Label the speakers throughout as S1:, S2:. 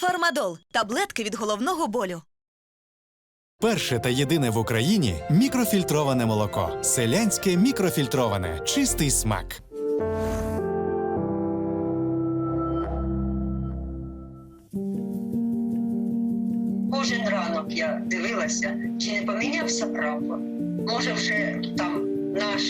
S1: Фармадол таблетки від головного болю.
S2: Перше та єдине в Україні мікрофільтроване молоко. Селянське мікрофільтроване. Чистий смак.
S3: Кожен ранок я дивилася, чи не помінявся прапор. Може, вже там наш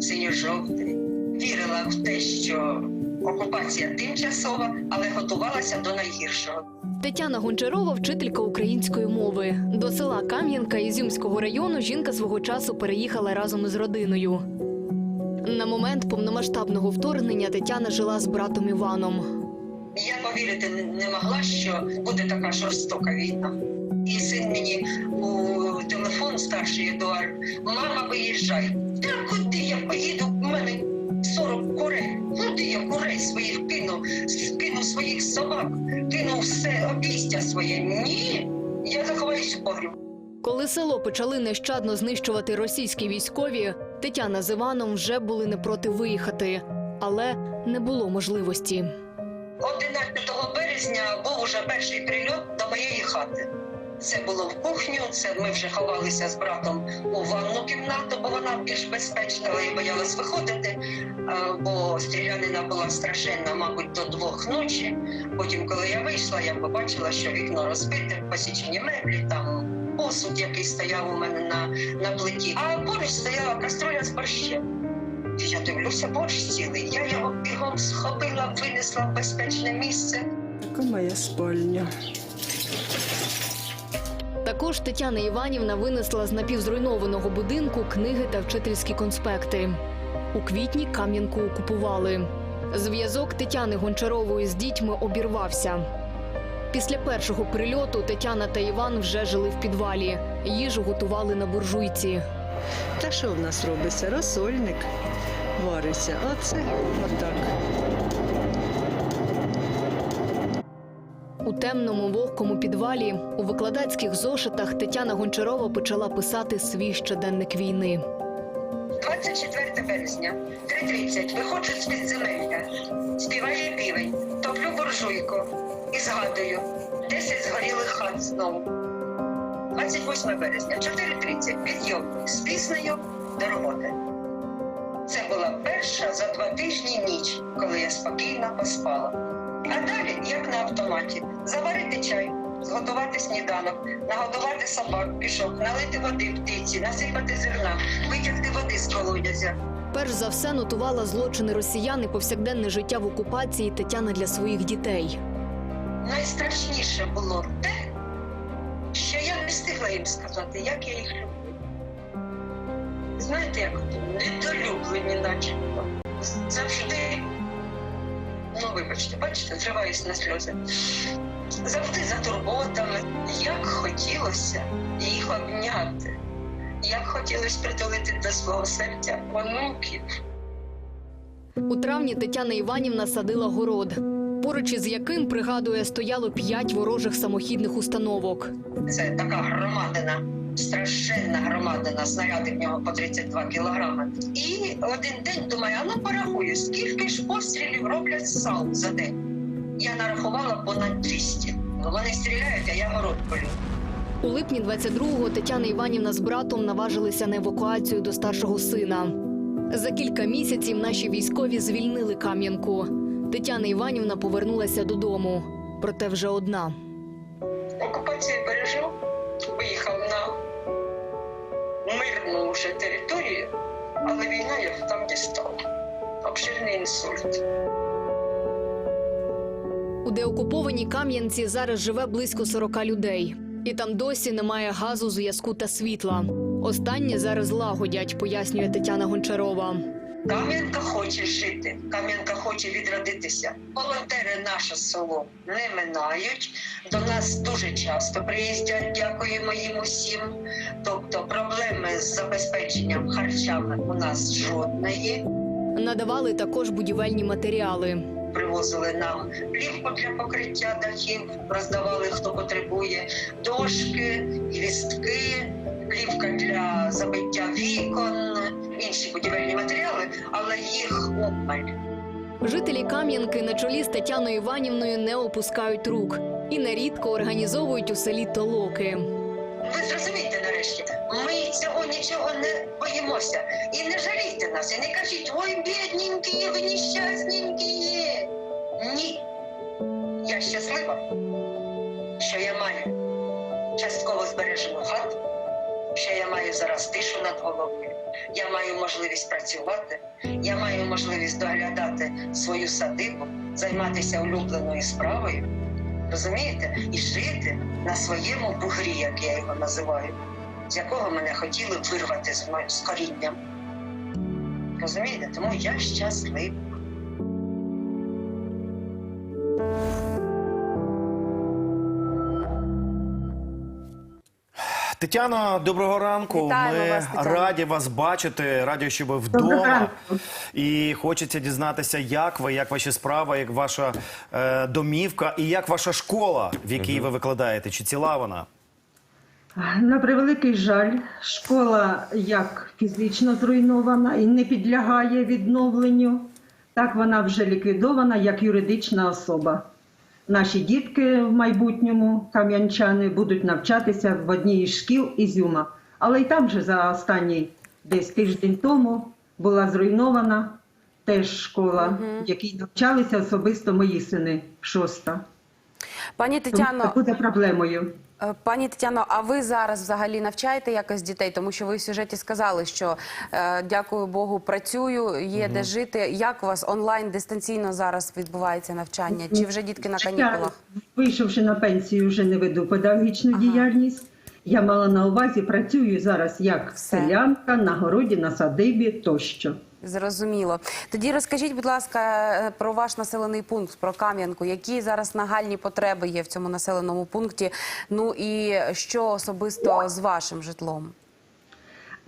S3: синьо-жовтий. Вірила в те, що окупація тимчасова, але готувалася до найгіршого.
S4: Тетяна Гончарова, вчителька української мови. До села Кам'янка Ізюмського району жінка свого часу переїхала разом із родиною. На момент повномасштабного вторгнення Тетяна жила з братом Іваном.
S3: Я повірити не- могла, що буде така жорстока війна. І син мені у телефон старший Едуард, мама, виїжджай. Та куди я поїду? У мене 40 курей. Куди я курей своїх кину? Кину своїх собак, кину все обійстя своє. Ні, я заховаюсь у погріб.
S4: Коли село почали нещадно знищувати російські військові, Тетяна з Іваном вже були не проти виїхати, але не було можливості.
S3: 11 березня був уже перший прильот до моєї хати. Це було в кухню, це ми вже ховалися з братом у ванну кімнату, бо вона більш безпечна, але я боялась виходити, е, бо стрілянина була страшенна, мабуть, до двох ночі. Потім, коли я вийшла, я побачила, що вікно розбите, посічені меблі, там посуд, який стояв у мене на, на плиті. А поруч стояла каструля з борщем. Я дивлюся, борщ цілий. Я його бігом схопила, винесла в безпечне місце.
S5: Така моя спальня.
S4: Також Тетяна Іванівна винесла з напівзруйнованого будинку книги та вчительські конспекти. У квітні Кам'янку окупували. Зв'язок Тетяни Гончарової з дітьми обірвався. Після першого прильоту Тетяна та Іван вже жили в підвалі. Їжу готували на буржуйці.
S5: Та що в нас робиться? Розсольник вариться. Оце отак.
S4: У темному вогкому підвалі. У викладацьких зошитах Тетяна Гончарова почала писати свій щоденник війни.
S3: 24 березня, 3.30, виходжу з підземелля, співає півень, топлю буржуйку. І згадую, 10 згорілих хат знову. 28 березня, 4.30, підйом. З піснею до роботи. Це була перша за два тижні ніч, коли я спокійно поспала. А далі, як на автоматі, заварити чай, зготувати сніданок, нагодувати собак, пішок, налити води птиці, насипати зерна, витягти води з колодязя.
S4: Перш за все нотувала злочини росіян і повсякденне життя в окупації Тетяна для своїх дітей.
S3: Найстрашніше було те, що я не встигла їм сказати, як я їх люблю. Знаєте, як недолюблені начебто. Завжди, ну вибачте, бачите, зриваюсь на сльози. Завжди за турботами. Як хотілося їх обняти, як хотілося притулити до свого серця онуків.
S4: У травні Тетяна Іванівна садила город, поруч із яким, пригадує, стояло п'ять ворожих самохідних установок.
S3: Це така громадина, страшенна громадина, снаряди в нього по 32 кілограми. І один день думаю, а ну порахую, скільки ж пострілів роблять сал за день. Я нарахувала понад 200. Ну, Вони стріляють, а я город полю.
S4: У липні 22-го Тетяна Іванівна з братом наважилися на евакуацію до старшого сина. За кілька місяців наші військові звільнили Кам'янку. Тетяна Іванівна повернулася додому, проте вже одна.
S3: Окупацію пережив, мирну вже територію, але війна його там дістала. Обширний інсульт.
S4: У деокупованій Кам'янці зараз живе близько 40 людей, і там досі немає газу, зв'язку та світла. Останнє зараз лагодять, пояснює Тетяна Гончарова.
S3: Кам'янка хоче жити, Кам'янка хоче відродитися. Волонтери наше село не минають. До нас дуже часто приїздять, дякуємо їм усім. Тобто проблеми з забезпеченням харчами у нас жодної.
S4: Надавали також будівельні матеріали.
S3: Привозили нам плівку для покриття дахів, роздавали хто потребує, дошки, гвістки, плівка для забиття вікон, інші будівельні матеріали, але їх обмаль.
S4: Жителі Кам'янки на чолі з Тетяною Іванівною не опускають рук і нерідко організовують у селі толоки.
S3: Ви зрозумієте нарешті, ми цього нічого не боїмося. І не жалійте нас, і не кажіть, ой, бідненькі, ви нещасненькі. Ні. Я щаслива, що я маю частково збережену хату, що я маю зараз тишу над головою. Я маю можливість працювати, я маю можливість доглядати свою садибу, займатися улюбленою справою. Розумієте? І жити на своєму бугрі, як я його називаю, з якого мене хотіли вирвати з корінням. Розумієте? Тому я щаслива.
S6: Тетяно, доброго ранку.
S7: Вітаємо
S6: Ми
S7: вас,
S6: раді вас бачити. Раді, що ви вдома. І хочеться дізнатися, як ви, як ваші справи, як ваша е, домівка і як ваша школа, в якій ви викладаєте. Чи ціла вона?
S5: На превеликий жаль, школа як фізично зруйнована і не підлягає відновленню, так вона вже ліквідована як юридична особа. Наші дітки в майбутньому кам'янчани будуть навчатися в одній із шкіл Ізюма. Але й там же за останній десь тиждень тому була зруйнована теж школа, в якій навчалися особисто мої сини шоста.
S7: Пані
S5: Тому це
S7: Тетяно,
S5: буде проблемою.
S7: Е, пані Тетяно, а ви зараз взагалі навчаєте якось дітей? Тому що ви в сюжеті сказали, що е, дякую Богу, працюю, є де жити. Як у вас онлайн дистанційно зараз відбувається навчання? Чи вже дітки на канікулах?
S5: Я, вийшовши на пенсію, вже не веду педагогічну діяльність. Я мала на увазі, працюю зараз як
S7: Все.
S5: селянка на городі, на садибі тощо.
S7: Зрозуміло. Тоді розкажіть, будь ласка, е, про ваш населений пункт, про Кам'янку. Які зараз нагальні потреби є в цьому населеному пункті? Ну і що особисто з вашим житлом?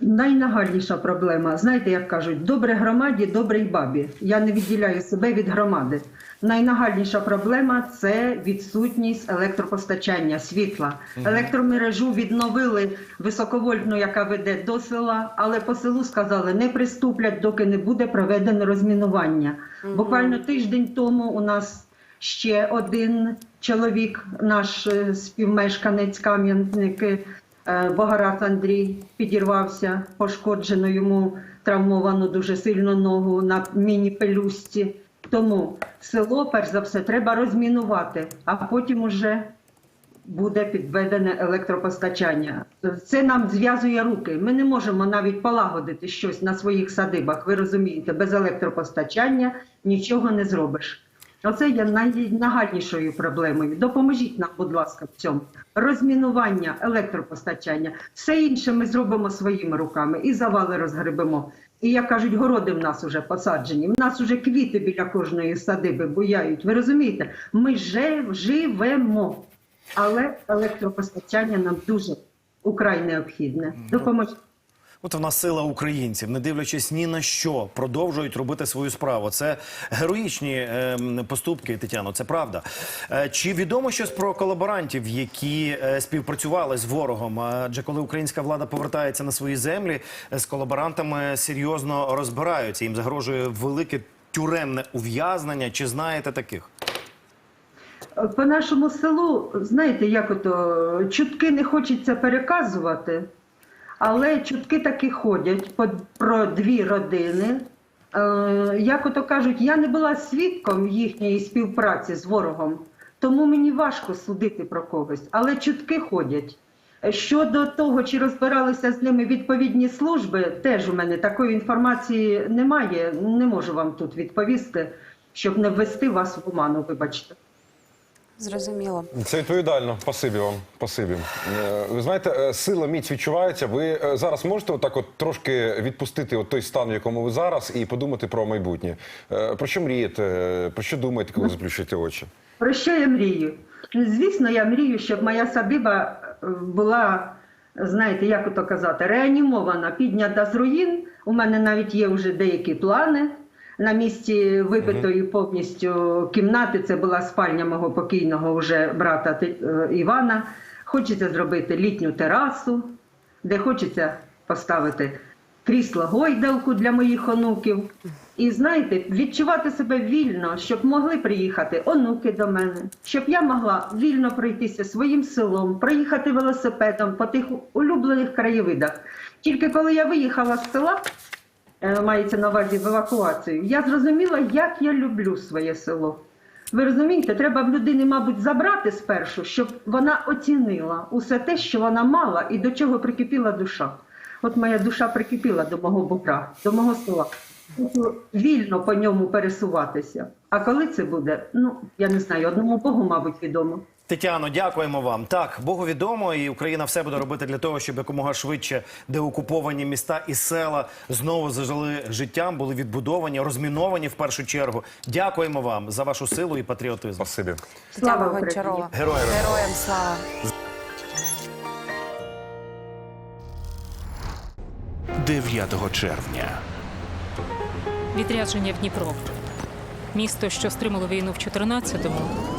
S5: Найнагальніша проблема, знаєте, як кажуть, добре громаді, добрий бабі. Я не відділяю себе від громади. Найнагальніша проблема це відсутність електропостачання світла. Електромережу відновили високовольтну, яка веде до села, але по селу сказали, не приступлять, доки не буде проведено розмінування. Буквально тиждень тому у нас ще один чоловік, наш е, співмешканець Кам'янки, е, Богорат Андрій, підірвався, пошкоджено йому травмовану дуже сильно ногу на міні-пелюстці. Тому село, перш за все, треба розмінувати, а потім уже буде підведене електропостачання. Це нам зв'язує руки. Ми не можемо навіть полагодити щось на своїх садибах. Ви розумієте, без електропостачання нічого не зробиш. Оце є найнагальнішою проблемою. Допоможіть нам, будь ласка, в цьому розмінування, електропостачання. Все інше ми зробимо своїми руками і завали розгребемо. І як кажуть, городи в нас вже посаджені. В нас вже квіти біля кожної садиби буяють. Ви розумієте? Ми же живемо, але електропостачання нам дуже украй необхідне. Допоможіть.
S6: От в нас сила українців, не дивлячись ні на що, продовжують робити свою справу. Це героїчні ем, поступки, Тетяно. Це правда. Е, чи відомо щось про колаборантів, які е, співпрацювали з ворогом? Адже коли українська влада повертається на свої землі, е, з колаборантами серйозно розбираються. Їм загрожує велике тюремне ув'язнення. Чи знаєте таких?
S5: По нашому селу, знаєте, як ото чутки не хочеться переказувати, але чутки таки ходять про дві родини. Е, як ото кажуть, я не була свідком їхньої співпраці з ворогом, тому мені важко судити про когось, але чутки ходять. Щодо того, чи розбиралися з ними відповідні служби, теж у мене такої інформації немає. Не можу вам тут відповісти, щоб не ввести вас в оману, вибачте.
S7: Зрозуміло.
S8: Це відповідально. Спасибі вам. Спасибі. Е, Ви знаєте, е, сила міць відчувається. Ви е, зараз можете отак от трошки відпустити от той стан, в якому ви зараз, і подумати про майбутнє. Е, Про що мрієте? Про що думаєте, коли заплющуєте очі?
S5: Про що я мрію? Звісно, я мрію, щоб моя садиба була, знаєте, як ото казати, реанімована, піднята з руїн. У мене навіть є вже деякі плани. На місці вибитої повністю кімнати це була спальня мого покійного вже брата е, Івана. Хочеться зробити літню терасу, де хочеться поставити крісло гойдалку для моїх онуків. І знаєте, відчувати себе вільно, щоб могли приїхати онуки до мене, щоб я могла вільно пройтися своїм селом, проїхати велосипедом по тих улюблених краєвидах. Тільки коли я виїхала з села, мається на увазі в евакуацію, я зрозуміла, як я люблю своє село. Ви розумієте, треба в людини, мабуть, забрати спершу, щоб вона оцінила усе те, що вона мала і до чого прикипіла душа. От моя душа прикипіла до мого букра, до мого села. Вільно по ньому пересуватися. А коли це буде, ну я не знаю, одному Богу, мабуть, відомо.
S6: Тетяно, дякуємо вам. Так, Богу відомо, і Україна все буде робити для того, щоб якомога швидше деокуповані міста і села знову зажили життям, були відбудовані, розміновані в першу чергу. Дякуємо вам за вашу силу і патріотизм.
S8: Спасибі.
S5: Слава
S7: Гончарова.
S6: Героям.
S7: Героям слава.
S9: Дев'ятого червня.
S10: Відрядження в Дніпро. Місто, що стримало війну в 14-му.